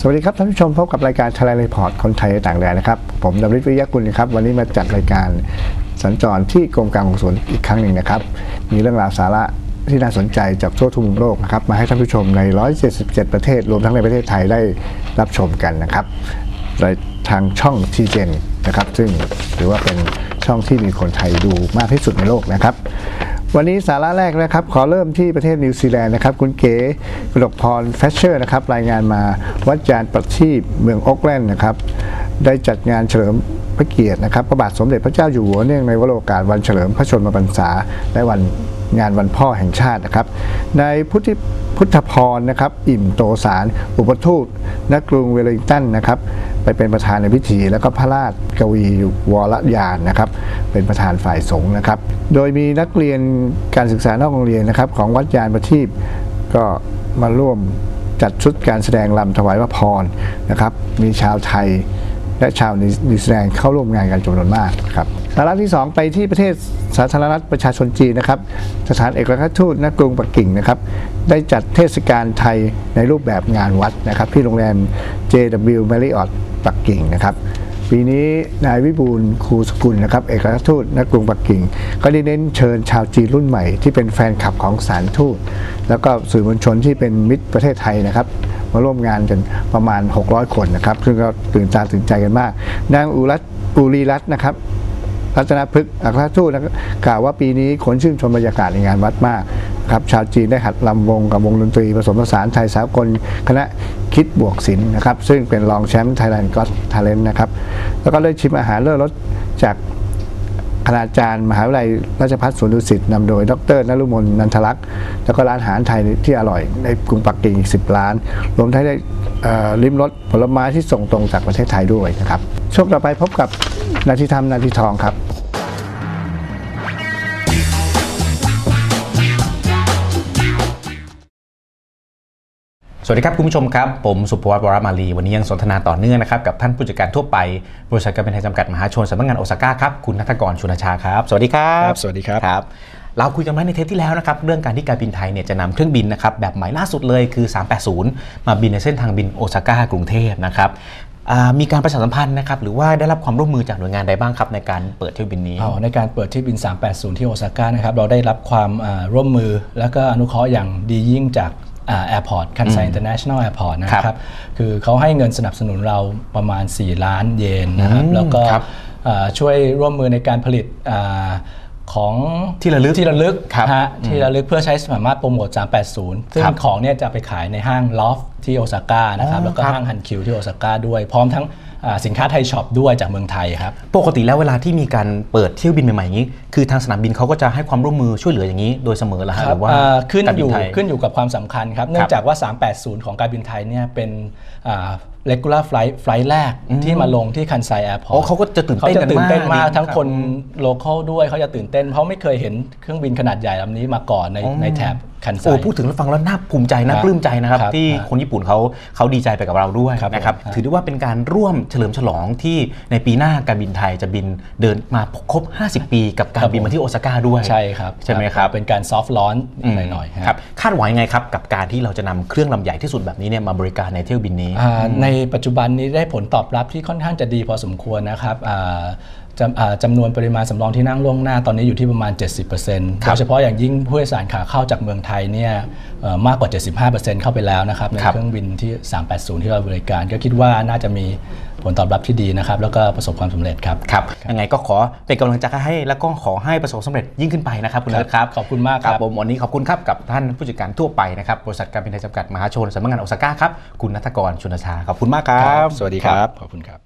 สวัสดีครับท่านผู้ชมพบกับรายการทลายรีพอร์ตคนไทยต่างแดนนะครับ ผมดำริศวิยะกุลนะครับ วันนี้มาจัดรายการสัญจรที่กรมการขนส่งอีกครั้งหนึ่งนะครับ มีเรื่องราวสาระที่น่าสนใจจากทั่วทุกมุมโลกนะครับ มาให้ท่านผู้ชมใน 177 ประเทศ รวมทั้งในประเทศไทยได้รับชมกันนะครับโดยทางช่องทีเจนนะครับ ซึ่งถือว่าเป็นช่องที่มีคนไทยดูมากที่สุดในโลกนะครับ วันนี้สาระแรกนะครับ ขอเริ่มที่ประเทศนิวซีแลนด์นะครับ คุณเก๋กนกพรแฟชเชอร์นะครับ รายงานมาวัดยานประทีปเมืองโอกแลนด์นะครับ ได้จัดงานเฉลิมพระเกียรตินะครับ พระบาทสมเด็จพระเจ้าอยู่หัวเนื่องในวโรกาสวันเฉลิมพระชนมพรรษาและวันงานวันพ่อแห่งชาตินะครับ ในพุทธิพุทธพรนะครับ อิ่มโตสาร อุปทูตณกรุงเวลลิงตันนะครับ ไปเป็นประธานในพิธี แล้วก็พระราชกวีวรยานนะครับ เป็นประธานฝ่ายสงฆ์นะครับ โดยมีนักเรียนการศึกษานอกโรงเรียนนะครับ ของวัดยานประทีปก็มาร่วมจัดชุดการแสดงลำถวายพระพรนะครับ มีชาวไทย และชาวนิวซีแลนด์เข้าร่วมงานกันจำนวนมากครับสาระที่ 2 ไปที่ประเทศสาธารณรัฐประชาชนจีนนะครับ สถานเอกอัครทูตณกรุงปักกิ่งนะครับ ได้จัดเทศกาลไทยในรูปแบบงานวัดนะครับ ที่โรงแรม JW Marriott ปักกิ่งนะครับ ปีนี้นายวิบูลย์ครูสกุลนะครับ เอกอัครทูตณกรุงปักกิ่ง ก็ได้เน้นเชิญชาวจีนรุ่นใหม่ที่เป็นแฟนคลับของสารทูต แล้วก็สื่อมวลชนที่เป็นมิตรประเทศไทยนะครับ มาร่วมงานกันประมาณ 600 คนนะครับซึ่งก็ตื่นตาตื่นใจกันมาก นางอุรัตอุรีรัตน์นะครับรัตนพฤกษ์อัครทูตกล่าวว่าปีนี้คนชื่นชมบรรยากาศในงานวัดมากครับชาวจีนได้หัดลำวงกับวงดนตรีผสมผสานไทยสากลคณะคิดบวกศิลป์นะครับ ซึ่งเป็นรองแชมป์ไทยแลนด์ก็ทาเลนต์นะครับ แล้วก็ได้ชิมอาหารเลิศรสจาก คณาจารย์ มหาวิทยาลัยราชภัฏสวนดุสิตนำโดย ดรนรุมนนันทลักษณ์แล้วก็ร้านอาหารไทยที่อร่อยในกรุงปักกิ่งอีก 10ล้าน รวมทั้งได้ลิ้มรสผลไม้ที่ส่งตรงจากประเทศไทยด้วยนะครับ ช่วงต่อไปพบกับนาทีธรรมนาทีทองครับ สวัสดีครับคุณผู้ชมครับ ผมสุภวัตวรมาลีวันนี้ยังสนทนาต่อเนื่องนะครับกับท่านผู้จัดการทั่วไปบริษัทการบินไทยจำกัดมหาชนสำนักงานโอซาก้าครับคุณนัทกรชุนชาครับ สวัสดีครับครับสวัสดีครับครับ เราคุยกันไว้ในเทปที่แล้วนะครับเรื่องการที่การบินไทยเนี่ยจะนำเครื่องบินนะครับแบบใหม่ล่าสุดเลยคือ 380 มาบินในเส้นทางบินโอซาก้ากรุงเทพนะครับอ่ามีการประชาสัมพันธ์นะครับหรือว่าได้รับความร่วมมือจากหน่วยงานใดบ้างครับในการเปิดเที่ยวบินนี้อ๋อในการเปิดที่บิน 380 ที่โอซาก้านะครับเราได้รับความอ่าร่วมมือแล้วก็อนุเคราะห์อย่างดียิ่งจาก แอร์พอร์ตคันไซอินเตอร์เนชั่นแนลแอร์พอร์ตนะคครัรับบคือเขาให้เงินสนับสนุนเราประมาณ 4 ล้านเยนนะครับอืมแล้วก็ครับอ่าช่วยร่วมมือในการผลิตอาของที่ระลึกที่ระลึกครับฮะที่ระลึกเพื่อใช้สามารถโปรโมท 380 ซึ่งครับของเนี่ยจะไปขายในห้างลอฟที่โอซาก้านะครับอ๋อแล้วก็ครับห้างฮันคิวที่โอซาก้าด้วยพร้อมทั้งอ่า สินค้าไทยช็อปด้วยจากเมืองไทยครับ ปกติแล้วเวลาที่มีการเปิดเที่ยวบินใหม่ๆอย่างนี้ คือทางสนามบินเขาก็จะให้ความร่วมมือช่วยเหลืออย่างนี้ โดยเสมอแล้วฮะคหรับรือว่าอ่าขึ้นการอบิยู่ไทยขึ้นอยู่กับความสำคัญครับเนื่องจากว่า 380 ของการบินไทยเนี่ยเป็นอ่า regular flight ไฟล์แรกที่มาลงที่คันไซแอร์พอร์ตอ๋อเขาก็จะตื่นเต้นเขาจะตื่นเต้นกันมามากกทั้งครับคนโลเคอลด้วยเขาจะตื่นเต้น เพราะไม่เคยเห็นเครื่องบินขนาดใหญ่ลำนี้มาก่อนในอ๋อในแถบ คันไซโอ้พูดถึงแล้วฟังแล้วน่าภูมิใจน่าครับปลื้มใจนะครับครับที่ครับคนญี่ปุ่นเขาเขาดีใจไปกับเราด้วยครับนะครับผมถือได้ว่าเป็นการร่วมเฉลิมฉลองที่ในปีหน้าการบินไทยจะบินเดินมาครบ 50 ปีกับการบินมาที่โอซาก้าด้วยใช่ครับใช่ไหมครับเป็นการซอฟต์ลอนหน่อยๆฮะครับคาดหวังยังไงครับกับการที่เราจะนำเครื่องลำใหญ่ที่สุดแบบนี้เนี่ยมาบริการในเที่ยวบินนี้อ่าในปัจจุบันนี้ได้ผลตอบรับที่ค่อนข้างจะดีพอสมควรนะครับอ่า จำอ่าจำนวนปริมาณสำรองที่นั่งล่วงหน้าตอนนี้อยู่ที่ประมาณ 70%โดยเฉพาะอย่างยิ่งผู้โดยสารขาเข้าจากเมืองไทยเนี่ยเอ่อมากกว่า 75%เข้าไปแล้วนะครับในครับเครื่องบินที่ 380 ที่เราบริการ ก็คิดว่าน่าจะมีผลตอบรับที่ดีนะครับ แล้วก็ประสบความสำเร็จครับครับยังไงก็ขอเป็นกำลังใจให้แล้วก็ขอให้ประสบความสำเร็จยิ่งขึ้นไปนะครับคุณครับเลิศครับขอบคุณมากครับผมวันนี้ขอบคุณครับกับท่านผู้จัดการทั่วไปนะครับบริษัทการบินไทยจำกัดมหาชนสำนักงานโอซาก้าครับคุณนัทกรชุนชาขอบคุณมากครับ สวัสดีครับขอบคุณครับ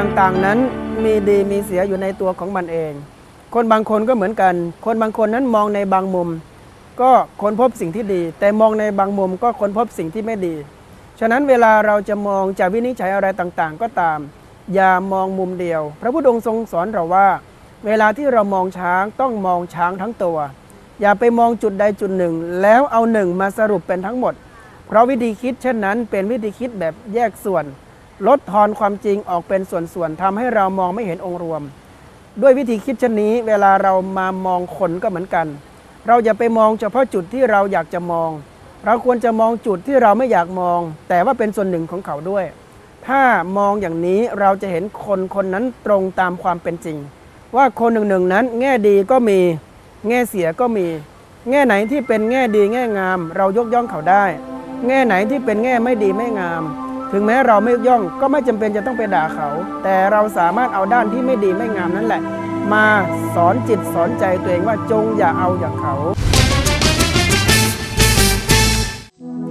ต่างๆ นั้นมีดีมีเสียอยู่ในตัวของมันเอง คนบางคนก็เหมือนกัน คนบางคนนั้นมองในบางมุม ก็ค้นพบสิ่งที่ดี แต่มองในบางมุมก็ค้นพบสิ่งที่ไม่ดี ฉะนั้นเวลาเราจะมองจะวินิจฉัยอะไรต่างๆ ก็ตาม อย่ามองมุมเดียว พระพุทธองค์ทรงสอนเราว่า เวลาที่เรามองช้างต้องมองช้างทั้งตัว อย่าไปมองจุดใดจุดหนึ่ง แล้วเอาหนึ่งมาสรุปเป็นทั้งหมด เพราะวิธีคิดเช่นนั้นเป็นวิธีคิดแบบแยกส่วน ลดทอนความจริงออกเป็นส่วนๆทำให้เรามองไม่เห็นองค์รวม ด้วยวิธีคิดเช่นนี้ เวลาเรามามองคนก็เหมือนกัน เราอย่าไปมองเฉพาะจุดที่เราอยากจะมอง เราควรจะมองจุดที่เราไม่อยากมอง แต่ว่าเป็นส่วนหนึ่งของเขาด้วย ถ้ามองอย่างนี้เราจะเห็นคนคนนั้นตรงตามความเป็นจริง ว่าคนหนึ่งหนึ่งนั้น แง่ดีก็มี แง่เสียก็มี แง่ไหนที่เป็นแง่ดีแง่งาม เรายกย่องเขาได้ แง่ไหนที่เป็นแง่ไม่ดีไม่งาม ถึงแม้เราไม่ยกย่องก็ไม่จำเป็นจะต้องไปด่าเขา แต่เราสามารถเอาด้านที่ไม่ดีไม่งามนั่นแหละ มาสอนจิตสอนใจตัวเองว่าจงอย่าเอาอย่างเขา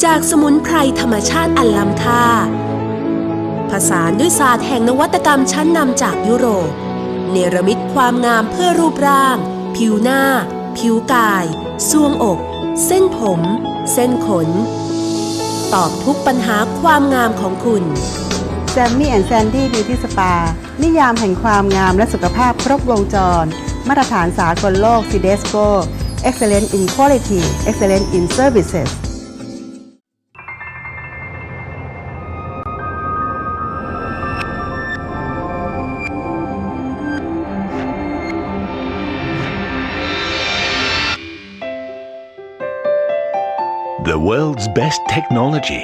จากสมุนไพรธรรมชาติอันล้ำค่า ผสานด้วยศาสตร์แห่งนวัตกรรมชั้นนำจากยุโรป เนรมิตความงามเพื่อรูปร่าง ผิวหน้า ผิวกายซวงอก เส้นผม เส้นขน ตอบทุกปัญหา ความงามของคุณแซมมี่แอนด์แซนดี้บิวตี้สปา นิยามแห่งความงามและสุขภาพครบวงจร มาตรฐานสากลโลก CDSCO Excellent in Quality Excellent in Services The world's best technology,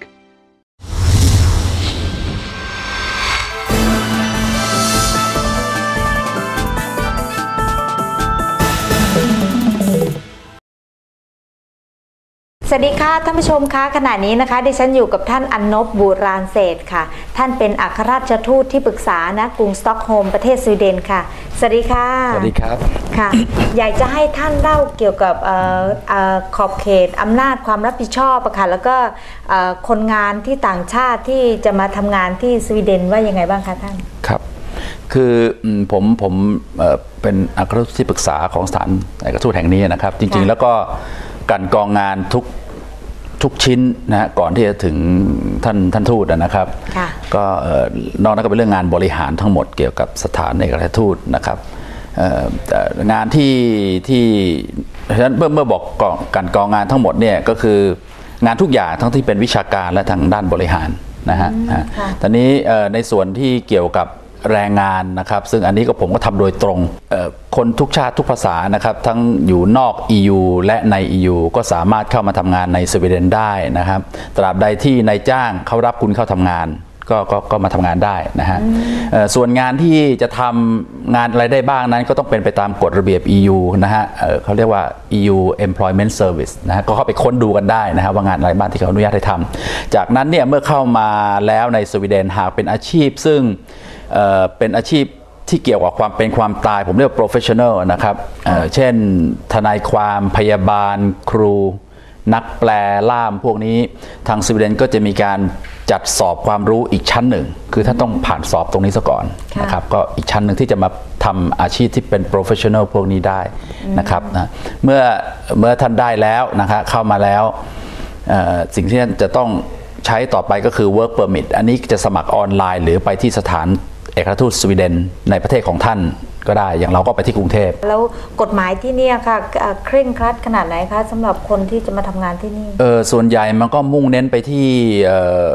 สวัสดีค่ะท่านผู้ชมคะขณะนี้นะคะ ดิฉันอยู่กับท่านอันนบบูรานเศษค่ะ ท่านเป็นอัครราชทูตที่ปรึกษานะกรุงสต็อกโฮล์มประเทศสวีเดนค่ะสวัสดีค่ะสวัสดีครับค่ะ อยากจะให้ท่านเล่าเกี่ยวกับเอ่อเอ่อขอบเขตอำนาจความรับผิดชอบอะค่ะแล้วก็เอ่อคนงานที่ต่างชาติที่จะมาทำงานที่สวีเดนว่ายังไงบ้างคะท่านครับคืออืมผมผมเอ่อเป็นอัครราชที่ปรึกษาของสถานเอกทูตแห่งนี้นะครับ จริง ๆ แล้วก็การกองงานทุก ทุกชิ้นนะฮะก่อนที่จะถึงท่านท่านทูตนะครับ ค่ะ ก็เอ่อนอกนั้นก็เป็นเรื่องงานบริหารทั้งหมดเกี่ยวกับสถานเอกอัครราชทูตนะครับเอ่อแต่งานที่ที่ฉะนั้นเมื่อเมื่อบอกกองการกองงานทั้งหมดเนี่ยก็คืองานทุกอย่างทั้งที่เป็นวิชาการและทางด้านบริหารนะฮะอ่าค่ะตอนนี้เอ่อในส่วนที่เกี่ยวกับ แรงงานนะครับซึ่งอันนี้ก็ผมก็ทำโดยตรงเอ่อคนทุกชาติทุกภาษานะครับทั้งอยู่นอก EU และใน EU ก็สามารถเข้ามาทำงานในสวีเดนได้นะครับตราบใดที่นายจ้างเขารับคุณเข้าทำงานก็ก็ก็มาทำงานได้นะฮะเอ่อส่วนงานที่จะทำงานอะไรได้บ้างนั้นก็ต้องเป็นไปตามกฎระเบียบ EU นะฮะเอ่อเขาเรียกว่า EU Employment Service นะฮะก็เข้าไปค้นดูกันได้นะฮะว่างานอะไรบ้างที่เขาอนุญาตให้ทำจากนั้นเนี่ยเมื่อเข้ามาแล้วในสวีเดนหากเป็นอาชีพซึ่ง เอ่อเป็นอาชีพที่เกี่ยวกับความเป็นความตายผมเรียกว่า professional นะครับเอ่อเช่นทนายความพยาบาลครู นักแปลล่ามพวกนี้ทางสวีเดนก็จะมีการจัดสอบความรู้อีกชั้นหนึ่ง คือถ้าต้องผ่านสอบตรงนี้ซะก่อนค่ะนะครับก็อีกชั้นหนึ่งที่จะมาทำอาชีพที่เป็น professional พวกนี้ได้นะครับนะเมื่อเมื่อท่านได้แล้วนะครับเข้ามาแล้วเอ่อสิ่งที่ท่านจะต้องใช้ต่อไปก็คือ work permit อันนี้จะสมัครออนไลน์ หรือไปที่สถาน เอกอัครราชทูตสวีเดนในประเทศของท่านก็ได้ อย่างเราก็ไปที่กรุงเทพ แล้วกฎหมายที่เนี่ยค่ะเอ่อเคร่งครัดขนาดไหนคะสำหรับคนที่จะมาทำงานที่นี่ เออส่วนใหญ่มันก็มุ่งเน้นไปที่เอ่อ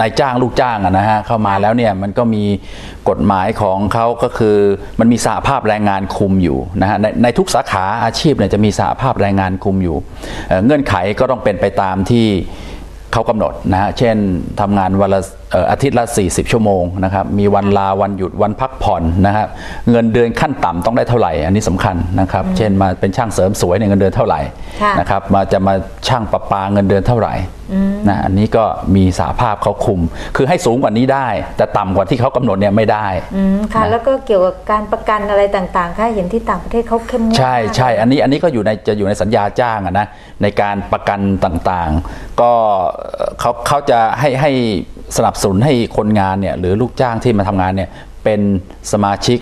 นายจ้างลูกจ้างอะนะฮะเข้ามาแล้วเนี่ยมันก็มีกฎหมายของเขาก็คือมันมีสหภาพแรงงานคุมอยู่นะฮะในในทุกสาขาอาชีพเนี่ยจะมีสหภาพแรงงานคุมอยู่เอ่อเงื่อนไขก็ต้องเป็นไปตามที่ เขากำหนดนะฮะเช่นทำงานวันละเอ่ออาทิตย์ละ 40 ชั่วโมงนะครับมีวันลาวันหยุดวันพักผ่อนนะครับเงินเดือนขั้นต่ำต้องได้เท่าไหร่ อันนี้สำคัญนะครับเช่นมาเป็นช่างเสริมสวยเนี่ยเงินเดือนเท่าไหร่ค่ะนะครับมาจะมาช่างประปาเงินเดือนเท่าไหร่อืม นะอันนี้ก็มีสาภาพเขาคุม คือให้สูงกว่านี้ได้ แต่ต่ำกว่าที่เขากำหนดเนี่ยไม่ได้อืมค่ะนะแล้วก็เกี่ยวกับการประกันอะไรต่างๆ ค่ะเห็นที่ต่างประเทศเขาเข้มงวดใช่มากใช่อันนี้อันนี้ก็อยู่ในจะอยู่ในสัญญาจ้างอะนะในการประกันต่างๆ ก็เอ่อเขาเขาจะให้ให้สนับสนุนให้คนงานเนี่ยหรือลูกจ้างที่มาทำงานเนี่ยเป็นสมาชิก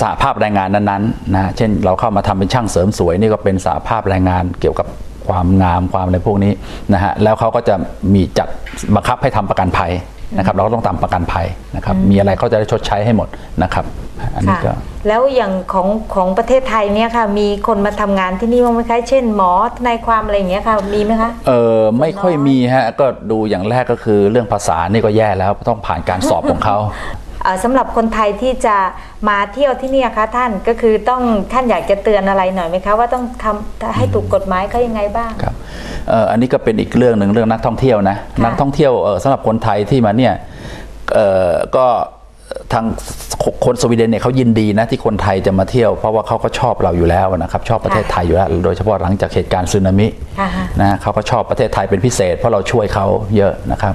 สหภาพแรงงานนั้นๆนะเช่นเราเข้ามาทำเป็นช่างเสริมสวยนี่ก็เป็นสหภาพแรงงานเกี่ยวกับ ความงามความอะไรพวกนี้นะฮะแล้วเขาก็จะมีจัดบังคับให้ทำประกันภัยนะครับเราก็ต้องทำประกันภัยนะครับมีอะไรเขาจะได้ชดใช้ให้หมดนะครับอันนี้ก็ค่ะแล้วอย่างของของประเทศไทยเนี่ยค่ะมีคนมาทำงานที่นี่บ้างไหมคะเช่นหมอทนายความอะไรอย่างเงี้ยค่ะมีไหมคะเออไม่ค่อยมีฮะก็ดูอย่างแรกก็คือเรื่องภาษานี่ก็แย่แล้วต้องผ่านการสอบของเขาเอ่อ สำหรับคนไทยที่จะมาเที่ยวที่เนี่ยคะท่านก็คือต้องท่านอยากจะเตือนอะไรหน่อยไหมคะว่าต้องทำให้ถูกกฎหมายเขายังไงบ้างครับเอ่ออันนี้ก็เป็นอีกเรื่องหนึ่งเรื่องนักท่องเที่ยวนะนักท่องเที่ยวเออสำหรับคนไทยที่มาเนี่ยเออก็ทางคนสวีเดนเนี่ยเขายินดีนะที่คนไทยจะมาเที่ยวเพราะว่าเขาก็ชอบเราอยู่แล้วนะครับ ชอบประเทศไทยอยู่แล้ว โดยเฉพาะหลังจากเหตุการณ์สึนามิค่ะนะเขาก็ชอบประเทศไทยเป็นพิเศษ เพราะเราช่วยเขาเยอะนะครับ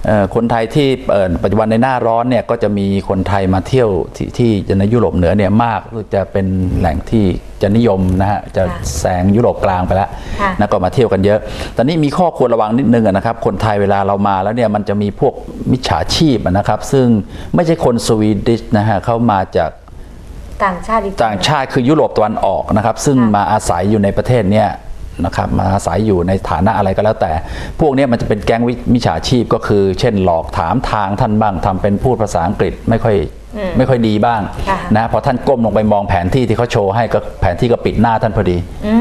ค่ะเอ่อคนไทยที่เอ่อปัจจุบันในหน้าร้อนเนี่ยก็จะมีคนไทยมาเที่ยวที่ที่ในยุโรปเหนือเนี่ยมากจะเป็นแหล่งที่จะนิยมนะฮะจะแซงยุโรปกลางไปแล้วค่ะนะก็มาเที่ยวกันเยอะ ตอนนี้มีข้อควรระวังนิดนึงอะนะครับ คนไทยเวลาเรามาแล้วเนี่ยมันจะมีพวกมิจฉาชีพอะนะครับ ซึ่งไม่ใช่คนสวีดิชนะฮะเขามาจากต่างชาติอีกต่างชาติคือยุโรปตะวันออกนะครับ ซึ่งมาอาศัยอยู่ในประเทศเนี้ย นะครับมาอาศัยอยู่ในฐานะอะไรก็แล้วแต่ พวกเนี้ยมันจะเป็นแก๊งวิมิจฉาชีพก็คือ เช่นหลอกถามทางท่านบ้างทำเป็นพูดภาษาอังกฤษไม่ค่อยอืมไม่ค่อยดีบ้างค่ะนะพอท่านก้มลงไปมองแผนที่ที่เขาโชว์ให้ก็แผนที่ก็ปิดหน้าท่านพอดีอื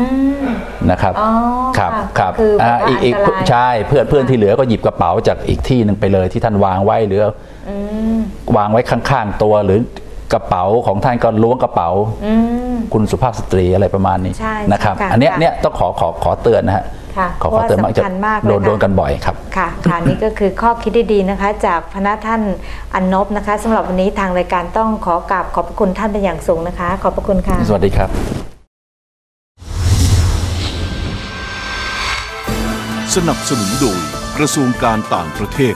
มนะครับอ๋อครับค่ะครับก็คือแบบอ่าว่าอีกอีกอันตรายใช่เพื่อนเพื่อนที่เหลือก็หยิบกระเป๋าจากอีกที่หนึ่งไปเลยที่ท่านวางไว้หรืออืมวางไว้ข้างๆตัวหรือ กระเป๋าของท่านก็ล้วงกระเป๋าอืมคุณสุภาพสตรีอะไรประมาณนี้ใช่นะครับค่ะอันเนี้ยค่ะเนี้ยต้องขอขอขอเตือนนะฮะค่ะขอเพขอราะว่าเตือนมากจะสำคัญมากเลยโดนค่ะโดนกันบ่อยครับค่ะค่ะนี่ก็คือข้อคิดดีๆนะคะ จากพนักท่านอันนบนะคะสำหรับวันนี้ทางรายการต้องขอกราบขอบพระคุณท่านเป็นอย่างสูงนะคะ ขอบพระคุณค่ะสวัสดีครับ สนับสนุนโดยกระทรวงการต่างประเทศ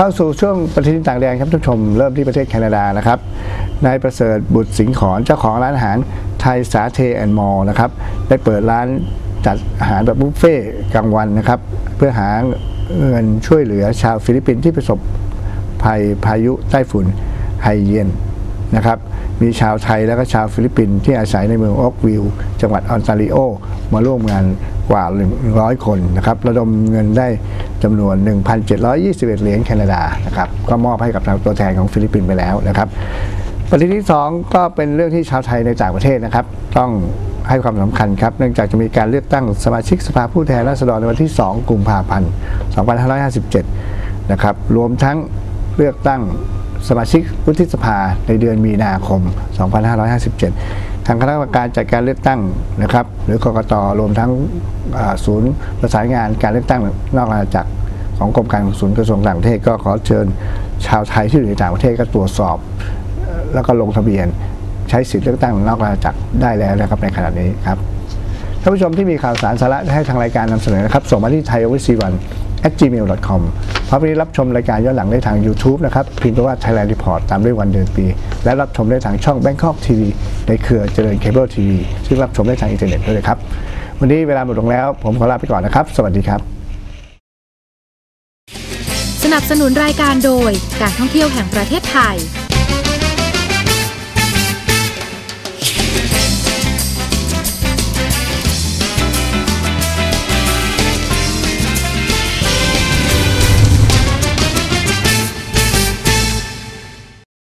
เข้าสู่ช่วงประเทศต่างแดนครับท่านชมเริ่มที่ประเทศแคนาดานะครับนายประเสริฐบุตรสิงห์ขอนเจ้าของร้านอาหารไทยสาเทแอนมอลนะครับได้เปิดร้านจัดอาหารแบบบุฟเฟ่ต์กลางวันนะครับ เพื่อหาเงินช่วยเหลือชาวฟิลิปปินส์ที่ประสบภัยพายุใต้ฝุ่นไฮเยียน นะครับมีชาวไทยและก็ชาวฟิลิปปินส์ที่อาศัยในเมืองออกวิลจังหวัดออนตาริโอ มาร่วมงานกว่า 100 คนนะครับระดมเงินได้จำนวน 1,721 เหรียญแคนาดานะครับก็มอบให้กับทางตัวแทนของฟิลิปปินส์ไปแล้วนะครับประเด็นที่ 2 ก็เป็นเรื่องที่ชาวไทยในต่างประเทศนะครับ ต้องให้ความสำคัญครับ เนื่องจากจะมีการเลือกตั้งสมาชิกสภาผู้แทนราษฎรในวันที่ 2 กุมภาพันธ์ 2557 นะครับ รวมทั้งเลือกตั้ง สมาชิกวุฒิสภาในเดือนมีนาคม 2557 ทางคณะกรรมการจัดการเลือกตั้งนะครับ หรือกกตรวมทั้งศูนย์ประสานงานการเลือกตั้งนอกอาณาจักรของกรมการศูนย์กระทรวงต่างประเทศก็ขอเชิญชาวไทยที่อยู่ในต่างประเทศก็ตรวจสอบ แล้วก็ลงทะเบียนใช้สิทธิเลือกตั้งนอกราชอาณาจักรได้แล้วนะครับในขณะนี้ครับท่านผู้ชมที่มีข่าวสารสาระให้ทางรายการนำเสนอนะครับ ส่งมาที่ t h a i o v c 1 at gmail.com พร้อมนี้รับชมรายการย้อนหลังได้ทาง YouTube นะครับพิมพ์ว่า Thailand Report ตามด้วยวันเดือนปี และรับชมได้ทางช่อง Bangkok TV ในเครือเจริญเคเบิลทีวีซึ่งรับชมได้ทางอินเทอร์เน็ตด้วยครับวันนี้เวลาหมดลงแล้ว ผมขอลาไปก่อนนะครับ สวัสดีครับ สนับสนุนรายการโดยการท่องเที่ยวแห่งประเทศไทย